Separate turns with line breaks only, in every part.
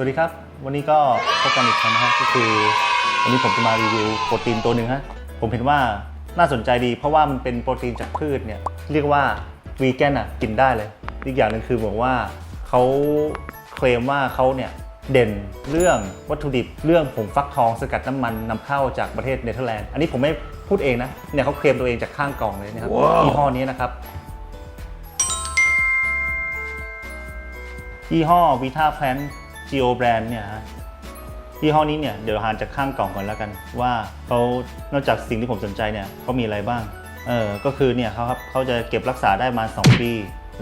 วัสดีครับ วันนี้ก็พบกันอีกครั้งนะฮะก็คือวันนี้ผมจะมารีวิวโปรตีนตัวหนึ่งฮะผมเห็นว่าน่าสนใจดีเพราะว่ามันเป็นโปรตีนจากพืชเนี่ยเรียกว่าวีแกนอะกินได้เลย อีกอย่างหนึ่งคือบอกว่าเขาเคลมว่าเขาเนี่ยเด่นเรื่องวัตถุดิบเรื่องผงฟักทองสกัดน้ำมันนำเข้าจากประเทศเนเธอร์แลนด์ อันนี้ผมไม่พูดเองนะเนี่ยเขาเคลมตัวเองจากข้างกล่องเลยนะครับยี่ห้อนี้นะครับยี่ห้อ Vita Plant Geo Brand เนี่ยฮะยี่ห้อนี้เนี่ยเดี๋ยวหานจากข้างกล่องก่อนแล้วกัน ว่าเขานอกจากสิ่งที่ผมสนใจเนี่ยเขามีอะไรบ้างเออก็คือเนี่ยเขาครับเขาจะเก็บรักษาได้มา 2 ปี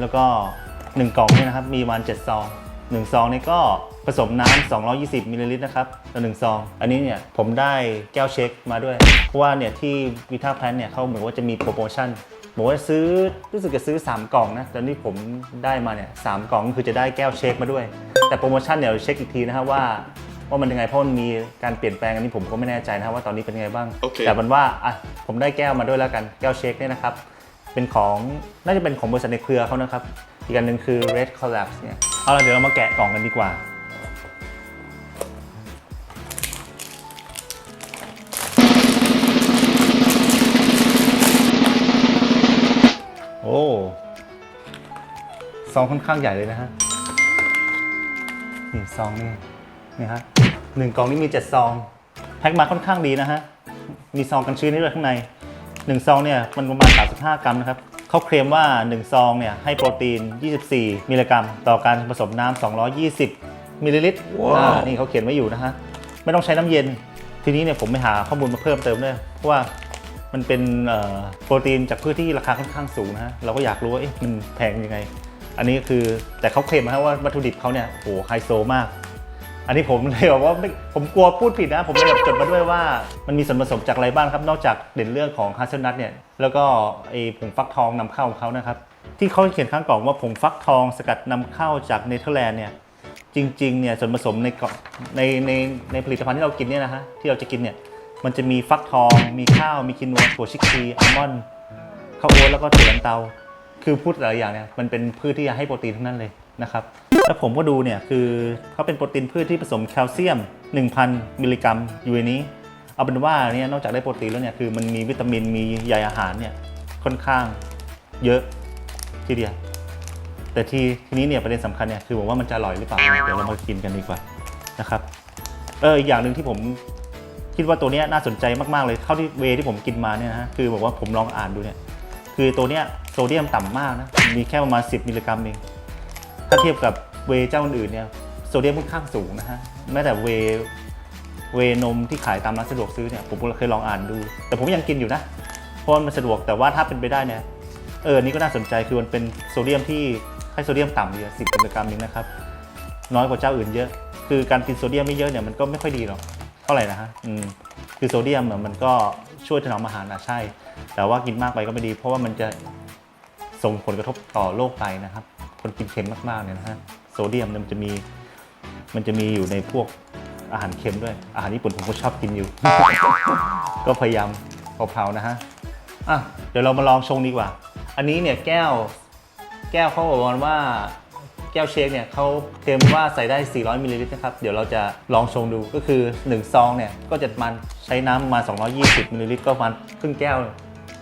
แล้วก็ 1 กล่องเนี่ยนะครับมีประมาณ7ซอง1ซองนี่ก็ผสมน้ำ220มิลลิลิตรนะครับต่อหนึ่งซอง อันนี้เนี่ยผมได้แก้วเช็คมาด้วย เพราะว่าเนี่ยที่ Vita Plant เนี่ยเขาเหมือนว่าจะมีโปรโมชั่นบอกว่าซื้อรู้สึกจะซื้อ 3 กล่องนะตอนนี้ผมได้มาเนี่ยสามกล่องคือจะได้แก้วเช็คมาด้วย แต่โปรโมชั่นเนี่ยเราเช็คอีกทีนะครับว่าว่ามันยังไงเพราะมันมีการเปลี่ยนแปลงอันนี้ผมก็ไม่แน่ใจนะครับว่าตอนนี้เป็นยังไงบ้าง
โอเค
แต่มันว่าอะผมได้แก้วมาด้วยแล้วกันแก้วเช็คเนี่ยนะครับเป็นของน่าจะเป็นของบริษัทในเครือเขานะครับ อีกอันหนึ่งคือ Red Collapse เนี่ยเอาละเดี๋ยวเรามาแกะกล่องกันดีกว่าโอ้ซองค่อนข้างใหญ่เลยนะฮะ นี่ซองนี่นี่ฮะหนึ่งกล่องนี้มีเจ็ดซองแพ็คมาค่อนข้างดีนะฮะ มีซองกันชื้นให้ด้วยข้างในหนึ่งซองเนี่ยมันประมาณ 35 กรัมนะครับเขาเคลมว่า 1 ซองเนี่ยให้โปรตีน 24 มิลลิกรัม ต่อการผสมน้ำ 220 มิลลิลิตรอ่านี่เขาเขียนไว้อยู่นะฮะ ไม่ต้องใช้น้ำเย็น ทีนี้เนี่ยผมไปหาข้อมูลมาเพิ่มเติมด้วยเพราะว่ามันเป็นเอ่อโปรตีนจากพืชที่ราคาค่อนข้างสูงนะฮะ เราก็อยากรู้ว่าเอ๊ะมันแพงยังไง อันนี้คือแต่เขาเคลมนะว่าวัตถุดิบเขาเนี่ยโอ้โหไฮโซมาก อันนี้ผมเลยบอกว่าไม่ผมกลัวพูดผิดนะ ผมเลยแบบจดมาด้วยว่ามันมีส่วนผสมจากอะไรบ้างครับ นอกจากเด่นเรื่องของฮัสเซลนัทเนี่ยแล้วก็ไอ้ผงฟักทองนำเข้าของเขานะครับที่เขาเขียนข้างกล่องว่าผงฟักทองสกัดนำเข้าจากเนเธอร์แลนด์เนี่ยจริงๆเนี่ยส่วนผสมในกลในในในผลิตภัณฑ์ที่เรากินเนี่ยนะฮะที่เราจะกินเนี่ยมันจะมีฟักทอง มีข้าว มีคินัวถั่วชิคกีอัลมอนด์ข้าวโอ๊ตแล้วก็ถั่วลันเตา คือพูดหลายอย่างเนี่ยมันเป็นพืชที่จะให้โปรตีนทั้งนั้นเลยนะครับแล้วผมก็ดูเนี่ยคือเขาเป็นโปรตีนพืชที่ผสมแคลเซียม 1,000 มิลลิกรัมอยู่ในนี้ เอาเป็นว่าเนี่ยนอกจากได้โปรตีนแล้วเนี่ยคือมันมีวิตามินมีใยอาหารเนี่ยค่อนข้างเยอะทีเดียวแต่ทีทีนี้เนี่ยประเด็นสำคัญเนี่ยคือผมว่ามันจะอร่อยหรือเปล่า เดี๋ยวเรามากินกันดีกว่านะครับเอออีกอย่างหนึ่งที่ผมคิดว่าตัวนี้น่าสนใจมากๆเลยเท่าที่เวที่ผมกินมาเนี่ยนะคือบอกว่าผมลองอ่านดูเนี่ยคือตัวเนี้ย โซเดียมต่ำมากนะ มีแค่ประมาณ 10 มิลลิกรัมเอง ถ้าเทียบกับเวเจ้าอื่นเนี่ยโซเดียมค่อนข้างสูงนะฮะ แม้แต่เวเวนมที่ขายตามร้านสะดวกซื้อเนี่ยผมเคยลองอ่านดู แต่ผมยังกินอยู่นะ เพราะมันสะดวกแต่ว่าถ้าเป็นไปได้เนี่ยเออนี่ก็น่าสนใจคือมันเป็นโซเดียมที่ให้โซเดียมต่ำเลยสิบมิลลิกรัมเองนะครับ น้อยกว่าเจ้าอื่นเยอะ คือการกินโซเดียมไม่เยอะเนี่ยมันก็ไม่ค่อยดีหรอกเท่าไหร่นะฮะอืมคือโซเดียมเนี่ยมันก็ช่วยถนอมอาหารนะใช่ แต่ว่ากินมากไปก็ไม่ดี เพราะว่ามันจะ ส่งผลกระทบต่อโรคไตนะครับ คนกินเค็มมากๆเนี่ยนะฮะโซเดียมเนี่ยมันจะมีมันจะมีอยู่ในพวกอาหารเค็มด้วย อาหารญี่ปุ่นผมก็ชอบกินอยู่ ก็พยายามเผาๆนะฮะอะเดี๋ยวเรามาลองชงดีกว่า อันนี้เนี่ยแก้วแก้วเขาบอกว่าแก้วเชคเนี่ยเขาเคลมว่าใส่ได้ 400มิลลิลิตรนะครับ เดี๋ยวเราจะลองชงดูก็คือ 1 ซองเนี่ยก็จะมันใช้น้ำมา 220มิลลิลิตรก็มาณครึ่งแก้ว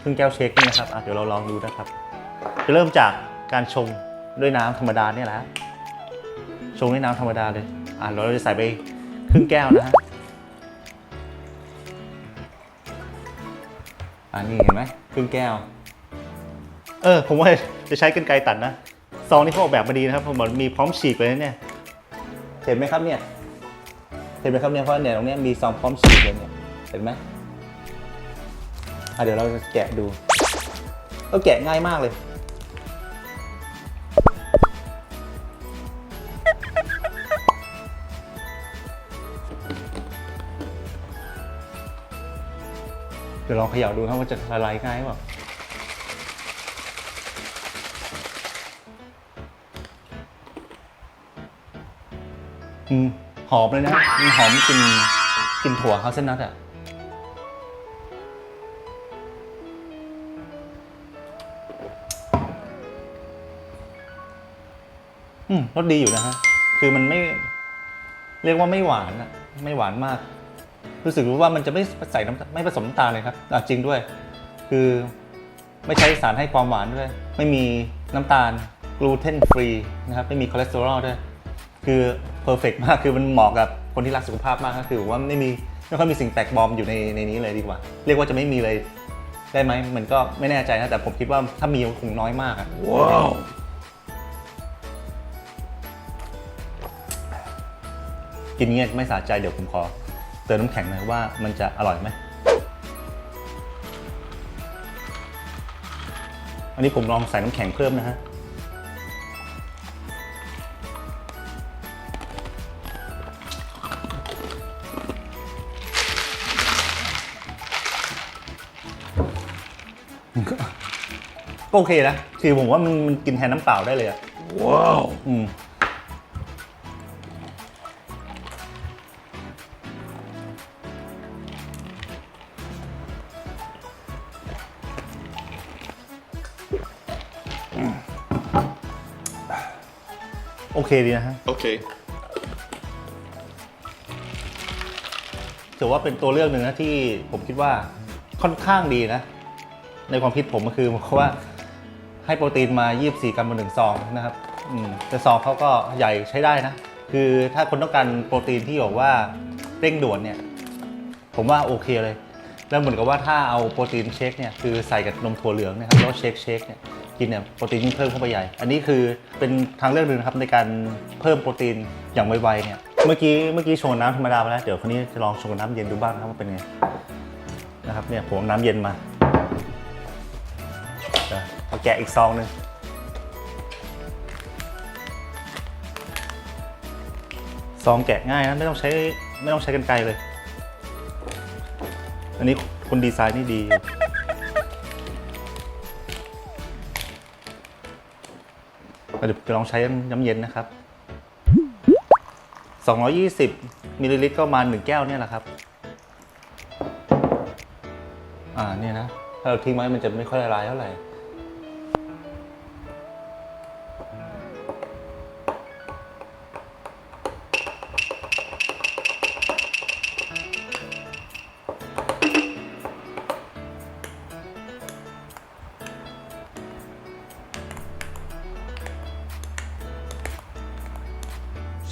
ครึ่งแก้วเชคนี่นะครับอะเดี๋ยวเราลองดูนะครับ จะเริ่มจากการชงด้วยน้ำธรรมดาเนี่ยแหละชงด้วยน้ำธรรมดาเลยอะเราจะใส่ไปครึ่งแก้วนะฮะอันนี้เห็นไหมครึ่งแก้ว เออ ผมว่าจะใช้กรรไกรตัดนะซองนี้เขาออกแบบมาดีนะครับ ผมบอกมีพร้อมฉีกเลยนะเนี่ย เห็นไหมครับเนี่ย เห็นไหมครับเนี่ย เพราะเนี่ยตรงนี้มีซองพร้อมฉีกเลยเนี่ย เห็นไหมอะเดี๋ยวเราจะแกะดู ก็แกะง่ายมากเลย ดี๋ยวลองเขย่าดูครับว่าจะละลายง่ายหรือเปล่าอืมหอมเลยนะมันหอมกลินกลินถั่วเฮาเซนนัทอะอืมรสดีอยู่นะฮะ คือมันไม่ เรียกว่าไม่หวานอะไม่หวานมาก รู้สึกว่ามันจะไม่ใส่น้ำไม่ผสมน้ำตาลเลยครับอะจริงด้วย คือไม่ใช้สารให้ความหวานด้วย ไม่มีน้ำตาลกลูเตนฟรีนะครับไม่มีคอเลสเตอรอลด้วยคือเพอร์เฟกมากคือมันเหมาะกับคนที่รักสุขภาพมากก็คือว่าไม่มีไม่ค่อยมีสิ่งแปลกปลอมอยู่ในในนี้เลยดีกว่า เรียกว่าจะไม่มีเลยได้ไหมมันก็ไม่แน่ใจนะแต่ผมคิดว่าถ้ามีคงน้อยมากอะ
ว้าว
กินเงี้ยไม่สะใจเดี๋ยวผมขอ เติมน้ำแข็งหน่อยว่ามันจะอร่อยไหมอันนี้ผมลองใส่น้ำแข็งเพิ่มนะฮะก็โอเคนะ คือผมว่ามันมันกินแทนน้ำเปล่าได้เลยอะ
ว้าว
อืม โอเคดีนะฮะ
Okay.
ถือว่าเป็นตัวเลือกหนึ่งนะที่ผมคิดว่าค่อนข้างดีนะ ในความคิดผมก็คือเพราะว่าให้โปรตีนมา 24 กรัมต่อหนึ่งซองนะครับอืมแต่ซองเขาก็ใหญ่ใช้ได้นะ คือถ้าคนต้องการโปรตีนที่บอกว่าเร่งด่วนเนี่ย ผมว่าโอเคเลย แล้วเหมือนกับว่าถ้าเอาโปรตีนเชคเนี่ยคือใส่กับนมถั่วเหลืองนะครับแล้วก็เชคเชคเนี่ย กินเนี่ยโปรตีนยิ่งเพิ่มเข้าไปใหญ่ อันนี้คือเป็นทางเลือกหนึ่งนะครับในการเพิ่มโปรตีนอย่างไวๆเนี่ย เมื่อกี้เมื่อกี้ชงน้ำธรรมดาไปแล้ว เดี๋ยวคนนี้จะลองชงน้ำเย็นดูบ้างนะครับว่าเป็นไงนะครับเนี่ยผมน้ำเย็นมาเอาแกะอีกซองหนึ่งซองแกะง่ายนะไม่ต้องใช้ไม่ต้องใช้กันไกรเลย อันนี้คนดีไซน์นี่ดี เดี๋ยวจะลองใช้น้ำเย็นนะครับ 220มิลลิลิตรก็ประมาณ1แก้วเนี่ยแหละครับ อ่าเนี่ยนะ ถ้าเราทิ้งไว้มันจะไม่ค่อยละลายเท่าไหร่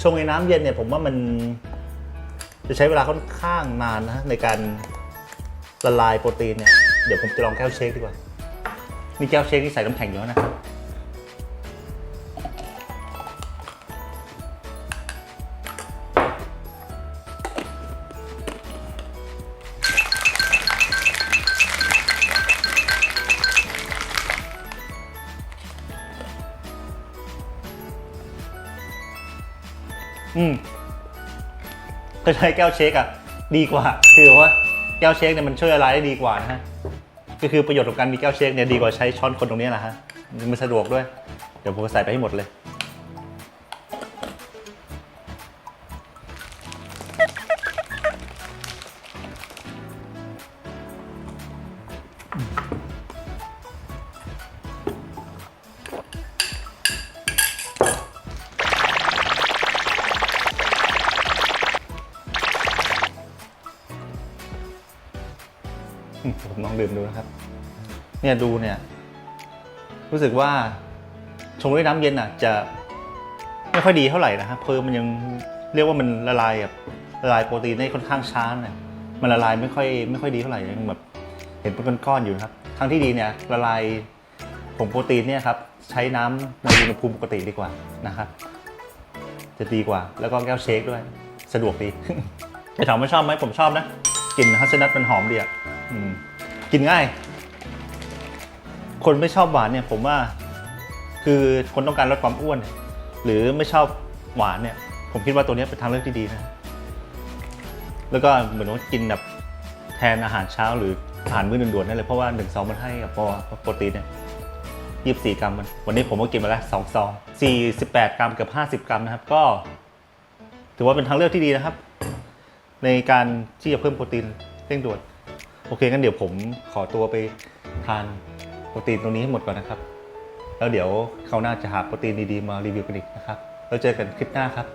ชงในน้ำเย็นเนี่ยผมว่ามันจะใช้เวลาค่อนข้างนานนะในการละลายโปรตีนเนี่ย เดี๋ยวผมจะลองแก้วเชคดีกว่า มีแก้วเชคที่ใส่น้ำแข็งอยู่นะ อืมก็ใช้แก้วเชคอะดีกว่า คือว่าแก้วเชคเนี่ยมันช่วยอะไรได้ดีกว่านะฮะก็คือประโยชน์ของการมีแก้วเชคเนี่ยดีกว่าใช้ช้อนคนตรงนี้แหละฮะมันสะดวกด้วย เดี๋ยวผมใส่ไปให้หมดเลย ผมลองดื่มดูนะครับ เนี่ยดูเนี่ย รู้สึกว่าชงด้วยน้ำเย็นอะ จะไม่ค่อยดีเท่าไหร่นะครับเพราะมันยังเรียกว่ามันละลายแบบละลายโปรตีนได้ค่อนข้างช้าเนี่ยมันละลายไม่ค่อยไม่ค่อยดีเท่าไหร่ยังแบบเห็นเป็นก้อนๆอยู่นะครับทางที่ดีเนี่ยละลายผงโปรตีนเนี่ยครับใช้น้ำในอุณหภูมิปกติดีกว่านะครับ จะดีกว่า แล้วก็แก้วเชคด้วย สะดวกดีจะถามว่าชอบไหมผมชอบนะกลิ่นฮัสนัทมันหอมดีอะอืม กินง่าย คนไม่ชอบหวานเนี่ยผมว่า คือคนต้องการลดความอ้วน หรือไม่ชอบหวานเนี่ย ผมคิดว่าตัวนี้เป็นทางเลือกที่ดีนะ แล้วก็เหมือนว่ากินแบบแทนอาหารเช้าหรืออาหารมื้อด่วนๆได้เลยเพราะว่าหนึ่งซองมันให้กับโปรตีนเนี่ยยี่สิบสี่กรัมมันวันนี้ผมก็กินมาแล้วสองซองสี่สิบแปดกรัมเกับห้าสิบกรัมนะครับ ก็ ถือว่าเป็นทางเลือกที่ดีนะครับ ในการที่จะเพิ่มโปรตีนเร่งด่วน โอเคงั้นเดี๋ยวผมขอตัวไปทานโปรตีนตรงนี้ให้หมดก่อนนะครับ แล้วเดี๋ยวเขาวหน่าจะหาโปรตีนดีๆมารีวิวกันอีกนะครับ แล้วเจอกันคลิปหน้าครับ